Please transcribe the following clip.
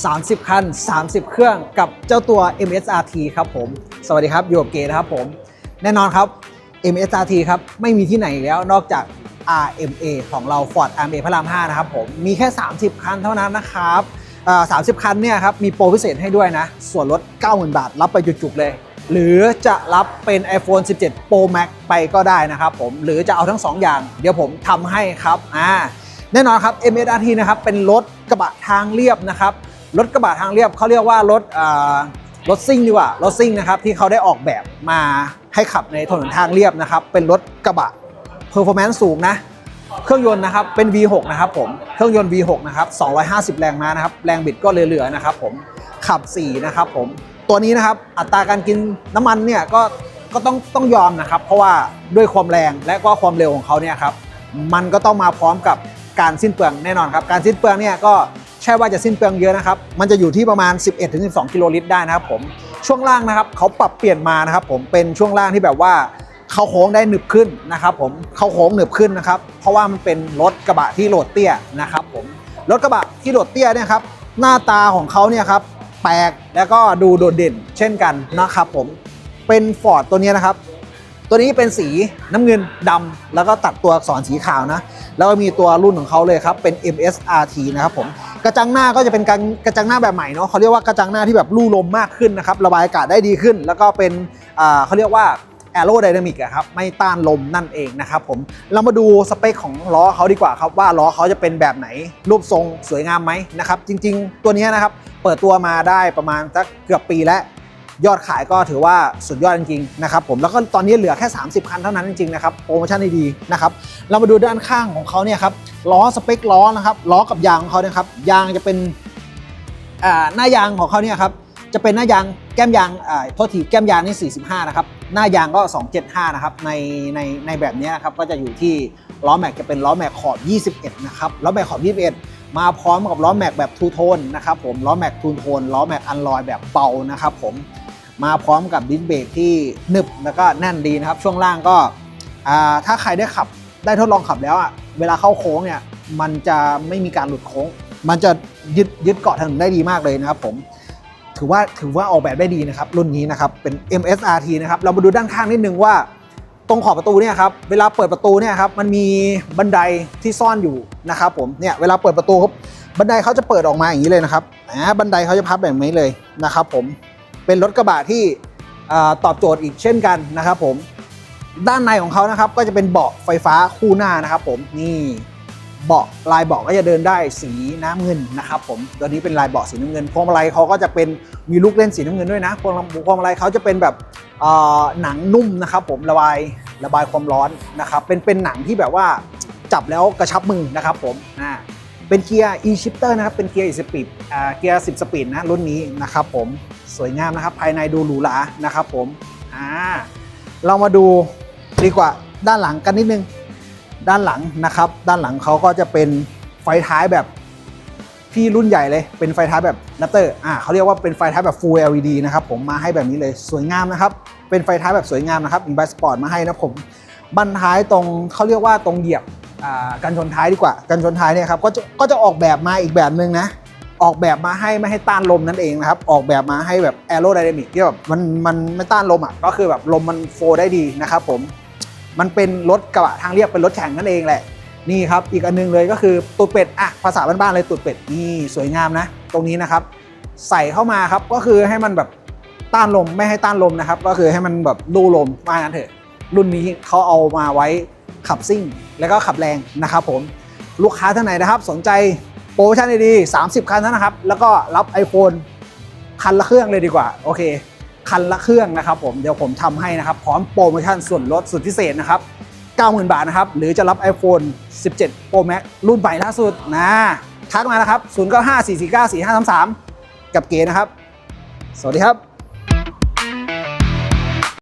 30 คัน 30 เครื่องกับเจ้าตัว MSRT ครับผม สวัสดีครับอยู่กับเกนะครับผม แน่นอนครับ MSRT ครับ ไม่มีที่ไหนแล้วนอกจาก RMA ของเรา Ford RMA พระราม 5 นะครับผม มีแค่ 30 คันเท่านั้นนะครับ30 คันเนี่ยครับ มีโปรพิเศษให้ด้วยนะ ส่วนลด 90,000 บาท รับไปจุกๆเลย หรือจะรับเป็น iPhone 17 Pro Max ไปก็ได้นะครับผม หรือจะเอาทั้ง 2 อย่าง เดี๋ยวผมทำให้ครับอ่าแน่นอนครับ MSRT นะครับ เป็นรถกระบะทางเรียบนะครับ รถกระบะทางเรียบเขาเรียกว่ารถอ่ารถซิ่งดีกว่ารถซิ่งนะครับที่เขาได้ออกแบบมาให้ขับในถนนทางเรียบนะครับ เป็นรถกระบะเพอร์ฟอร์แมนซ์สูงนะ เครื่องยนต์นะครับเป็น V6 นะครับผมเครื่องยนต์ V6 นะครับ 250 แรงม้านะครับ แรงบิดก็เหลือๆนะครับผมขับ 4 นะครับผมตัวนี้นะครับอัตราการกินน้ำมันเนี่ยก็ก็ต้องต้องยอมนะครับ เพราะว่าด้วยความแรงและก็ความเร็วของเขาเนี่ยครับมันก็ต้องมาพร้อมกับการสิ้นเปลืองแน่นอนครับ การสิ้นเปลืองเนี่ยก็ ใช่ว่าจะสิ้นเปลืองเยอะนะครับ มันจะอยู่ที่ประมาณ 11-12 กิโลลิตรได้นะครับผม ช่วงล่างนะครับเขาปรับเปลี่ยนมานะครับผมเป็นช่วงล่างที่แบบว่าเขาโค้งได้หนึบขึ้นนะครับผมเขาโค้งหนึบขึ้นนะครับ เพราะว่ามันเป็นรถกระบะที่โหลดเตี้ยนะครับผม รถกระบะที่โหลดเตี้ยเนี่ยครับหน้าตาของเขาเนี่ยครับแปลกแล้วก็ดูโดดเด่นเช่นกันนะครับผม เป็นฟอร์ดตัวนี้นะครับ ตัวนี้เป็นสีน้ำเงินดำแล้วก็ตัดตัวอักษรสีขาวนะ แล้วก็มีตัวรุ่นของเขาเลยครับเป็น MSRT นะครับผม กระจังหน้าก็จะเป็นการกระจังหน้าแบบใหม่เนาะเขาเรียกว่ากระจังหน้าที่แบบลู่ลมมากขึ้นนะครับระบายอากาศได้ดีขึ้น แล้วก็เป็นเขาเรียกว่าแอโรไดนามิกครับไม่ต้านลมนั่นเองนะครับผมเรามาดูสเปคของล้อเขาดีกว่าครับว่าล้อเขาจะเป็นแบบไหนรูปทรงสวยงามไหมนะครับจริง ๆ ตัวนี้นะครับเปิดตัวมาได้ประมาณสักเกือบปีแล้ว ยอดขายก็ถือว่าสุดยอดจริงๆนะครับผมแล้วก็ตอนนี้เหลือแค่ 30 คันเท่านั้นจริงๆนะครับโปรโมชั่นดีๆนะครับเรามาดูด้านข้างของเขาเนี่ยครับล้อสเปคล้อนะครับล้อกับยางของเขาเนี่ยครับยางจะเป็นอ่าหน้ายางของเขาเนี่ยครับจะเป็นหน้ายางแก้มยางอ่าโทษทีแก้มยางนี่ 45 นะครับ หน้ายางก็ 275 นะครับ ในในในแบบนี้นะครับ ก็จะอยู่ที่ล้อแม็กจะเป็นล้อแม็กขอบ 21 นะครับ ล้อแม็กขอบ 21 มาพร้อมกับล้อแม็กแบบทูโทนนะครับผม ล้อแม็กทูโทน ล้อแม็กอันลอยแบบเบานะครับผม มาพร้อมกับดิสเบรกที่หนึบแล้วก็แน่นดีนะครับ ช่วงล่างก็ถ้าใครได้ขับได้ทดลองขับแล้วอะเวลาเข้าโค้งเนี่ยมันจะไม่มีการหลุดโค้ง มันจะยึดยึดเกาะถนนได้ดีมากเลยนะครับผมถือว่าถือว่าออกแบบได้ดีนะครับ รุ่นนี้นะครับเป็น MSRT นะครับเรามาดูด้านข้างนิดนึงว่า ตรงขอบประตูเนี่ยครับเวลาเปิดประตูเนี่ยครับมันมีบันไดที่ซ่อนอยู่นะครับผมเนี่ยเวลาเปิดประตูครับบันไดเขาจะเปิดออกมาอย่างนี้เลยนะครับอ่าบันไดเขาจะพับแบบนี้เลยนะครับผม เป็นรถกระบะที่ตอบโจทย์อีกเช่นกันนะครับผมด้านในของเขานะครับก็จะเป็นเบาะไฟฟ้าคู่หน้านะครับผมนี่เบาะลายเบาะก็จะเดินได้สีน้ำเงินนะครับผมตัวนี้เป็นลายเบาะสีน้ำเงินพวงมาลัยเขาก็จะเป็นมีลูกเล่นสีน้ำเงินด้วยนะพวงพวงมาลัยเขาจะเป็นแบบหนังนุ่มนะครับผมระบายระบายความร้อนนะครับเป็นเป็นหนังที่แบบว่าจับแล้วกระชับมือนะครับผมอ่าเป็นเกียร์ e-shifter นะครับเป็นเกียร์10สปีดอ่าเกียร์10 สปีดนะรุ่นนี้นะครับผม สวยงามนะครับ ภายในดูหรูหรานะครับผมอ่าเรามาดูดีกว่าด้านหลังกันนิดนึง ด้านหลังนะครับ ด้านหลังเขาก็จะเป็นไฟท้ายแบบพี่รุ่นใหญ่เลย เป็นไฟท้ายแบบนัตเตอร์อ่าเขาเรียกว่าเป็นไฟท้ายแบบ Full LED นะครับผมมาให้แบบนี้เลยสวยงามนะครับ เป็นไฟท้ายแบบสวยงามนะครับอินบัสปอร์ตมาให้นะผมบันท้ายตรงเขาเรียกว่าตรงเหยียบอ่ากันชนท้ายดีกว่า กันชนท้ายเนี่ยครับก็จะก็จะออกแบบมาอีกแบบหนึ่งนะ ออกแบบมาให้ไม่ให้ต้านลมนั่นเองนะครับ ออกแบบมาให้แบบแอโรไดนามิกที่แบบมันมันไม่ต้านลมอะก็คือแบบลมมันโฟได้ดีนะครับผมมันเป็นรถกระบะทางเรียบเป็นรถแข่งนั่นเองแหละนี่ครับอีกอันหนึงเลยก็คือตูดเป็ดอะภาษาบ้านๆเลยตูดเป็ดนี่สวยงามนะ ตรงนี้นะครับ ใส่เข้ามาครับก็คือให้มันแบบต้านลมไม่ให้ต้านลมนะครับ ก็คือให้มันแบบดูลมว่างั้นเถอะ รุ่นนี้เขาเอามาไว้ขับซิ่ง แล้วก็ขับแรงนะครับผมลูกค้าท่านไหนนะครับ สนใจ โปรโมชั่นดีๆ30 คันนั้นนะครับ แล้วก็รับ iPhone คันละเครื่องเลยดีกว่า โอเค คันละเครื่องนะครับผม เดี๋ยวผมทำให้นะครับ พร้อมโปรโมชั่นส่วนลดสุดพิเศษนะครับ 90,000 บาทนะครับ หรือจะรับ iPhone 17 Pro Max รุ่นใหม่ล่าสุดนะทักมานะครับ 0954494533 กับเก๋นะครับ สวัสดีครับ